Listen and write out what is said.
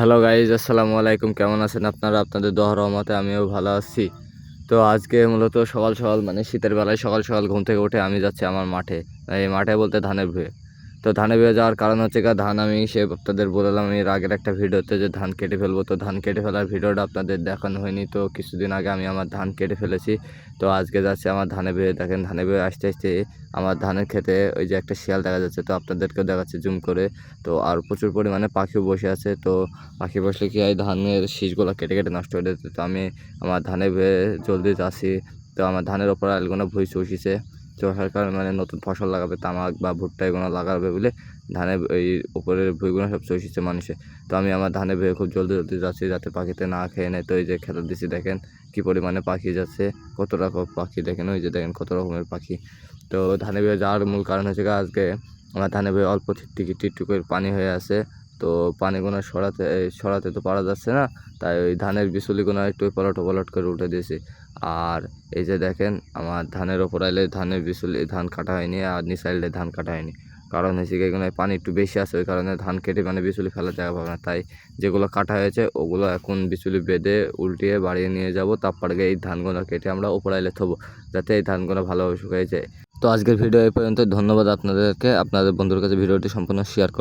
Hello guys আসসালামু আলাইকুম। কেমন আছেন আপনারা? আপনাদের দোয়া রহমতে আমিও ভালো আছি। তো আজকে মূলত সকাল সকাল মানে শীতের বেলায় সকাল সকাল ঘুম থেকে উঠে আমি যাচ্ছি আমার মাঠে। এই মাঠে বলতে ধানের ভুয়ে তো ধানে ভুয়ে যাওয়ার কারণ হচ্ছে গা ধান আমি সে আপনাদের বললাম এর আগের একটা ভিডিওতে যে ধান কেটে ফেলব, তো ধান কেটে ফেলার ভিডিওটা আপনাদের দেখানো হয়নি, তো কিছুদিন আগে আমি আমার ধান কেটে ফেলেছি। তো আজকে যাচ্ছে আমার ধানে ভুয়ে দেখেন ধানে ভুয়ে আসতে আসতে আমার ধানের খেতে ওই যে একটা শিয়াল দেখা যাচ্ছে, তো আপনাদেরকেও দেখাচ্ছে জুম করে। তো আর প্রচুর পরিমাণে পাখিও বসে আছে, তো পাখি বসলে কি হয়, ধানের শীষগুলো কেটে কেটে নষ্ট হয়ে যেত, তো আমি আমার ধানে ভুয়ে জলদি যাচ্ছি। তো আমার ধানের ওপর আলগুলো ভুই চষিছে। চষার কারণে মানে নতুন ফসল লাগাবে, তামাক বা ভুট্টা এগুলো লাগাবে বলে ধানের এই উপরের ভুইগুলো সব চষিছে মানুষে। তো আমি আমার ধানে ভুয়ে খুব জলদি জলদি যাচ্ছি যাতে পাখিতে না খেয়ে নেয়। তো এই যে খেতে দিচ্ছি দেখেন কী পরিমাণে পাখি যাচ্ছে কত রকম পাখি দেখেন, ওই যে দেখেন কত রকমের পাখি। তো ধানে ভুয়ে যাওয়ার মূল কারণ হচ্ছে আজকে আমার ধানে ভুয়ে অল্প টিকি টিকটু করে পানি হয়ে আছে। তো পানিগুলো সরাতে সরাতে তো পারা যাচ্ছে না, তাই ওই ধানের বিচুলিগুলো একটু পলট পলট করে উঠে দিয়েছি। আর এই যে দেখেন, আমার ধানের ওপর আইলে ধানের বিচুলি, ধান কাটা হয়নি আর নিচ আইলে ধান কাটা হয়নি। কারণ হচ্ছে কি এগুলো পানি একটু বেশি আছে, ওই কারণে ধান কেটে মানে বিচুলি ফেলা জায়গা পাবে না। তাই যেগুলো কাটা হয়েছে, ওগুলো এখন বিচুলি বেঁধে উল্টিয়ে বাড়িয়ে নিয়ে যাব তারপরে গিয়ে এই ধানগুলো কেটে আমরা ওপর আইলে থবো, যাতে এই ধানগুলো ভালোভাবে শুকিয়ে যায়। তো আজকের ভিডিও এই পর্যন্ত, ধন্যবাদ আপনাদেরকে, আপনাদের বন্ধুর কাছে ভিডিওটি সম্পূর্ণ শেয়ার করে